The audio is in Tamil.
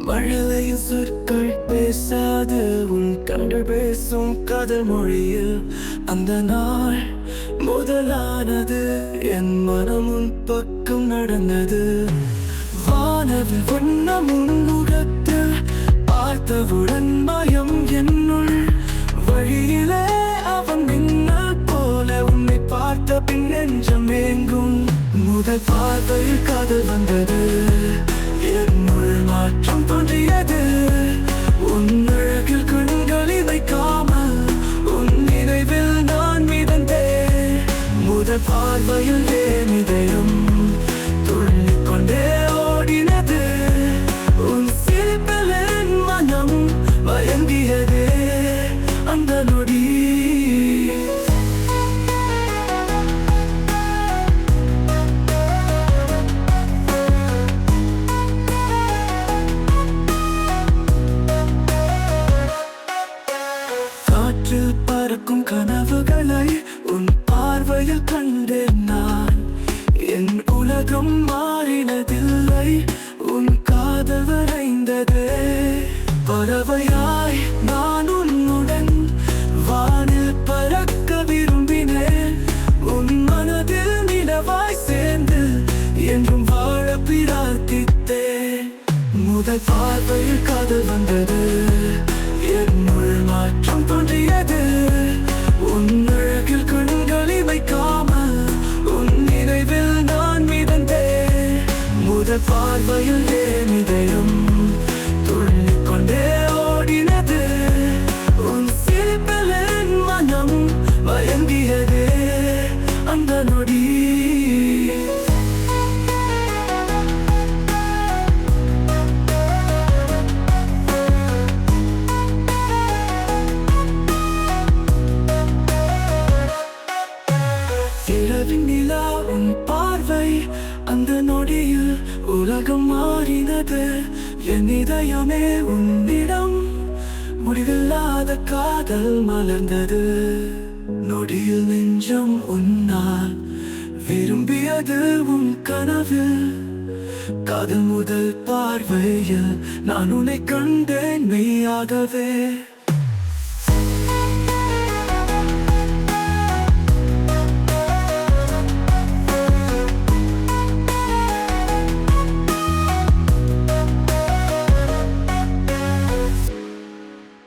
மழலையின் சொற்கள் பேசாது உன் கண்கள் பேசும் கதல் மொழியில். அந்த நாள் முதலானது என் மனம் உன் பக்கம் நடந்தது. வானவில் வண்ணம் உன்முகத்தில் பார்த்தவுடன் பயம் என்னுள். வழியிலே அவன் மின்னல் போல உன்னை பார்த்த பின் நெஞ்சம் எங்கும் முதல் பார்வையில் காதல் வந்தது. என்னுள் மாற்றம் தோன்றியது உன் அழகில் கண்களை வைக்காமல் உன் நினைவில் நான் மிதந்தேன். முதல் பார்வையில் காற்றில் பறக்கும் கனவுகளை உன் பார்வையில் கண்டேன் நான். என் உலகம் மாறினதில்லை உன் காதல் வரைந்ததே. பறவையாய் நான் உன்னுடன் வானில் பறக்க விரும்பினேன். உன் மனதில் நிலவாய் சேர்ந்து என்றும் வாழ பிரார்த்தித்தேன். முதல் பார்வையில் காதல் வந்தது. முதல் பார்வையில் என் இதயம் துள்ளிக் கொண்டே ஓடினது? உன் சிரிப்பில் மனம் மயங்கியதே. அந்த நொடி உலகம் மாறினது. என் இதயமே உன்னிடம். முடிவில்லாத காதல் மலர்ந்தது. நொடியில் நெஞ்சம் உன்னால். விரும்பியது உன் கனவு காதல் முதல் பார்வையில் நான் உன்னை கண்டேன் மெய்யாகவே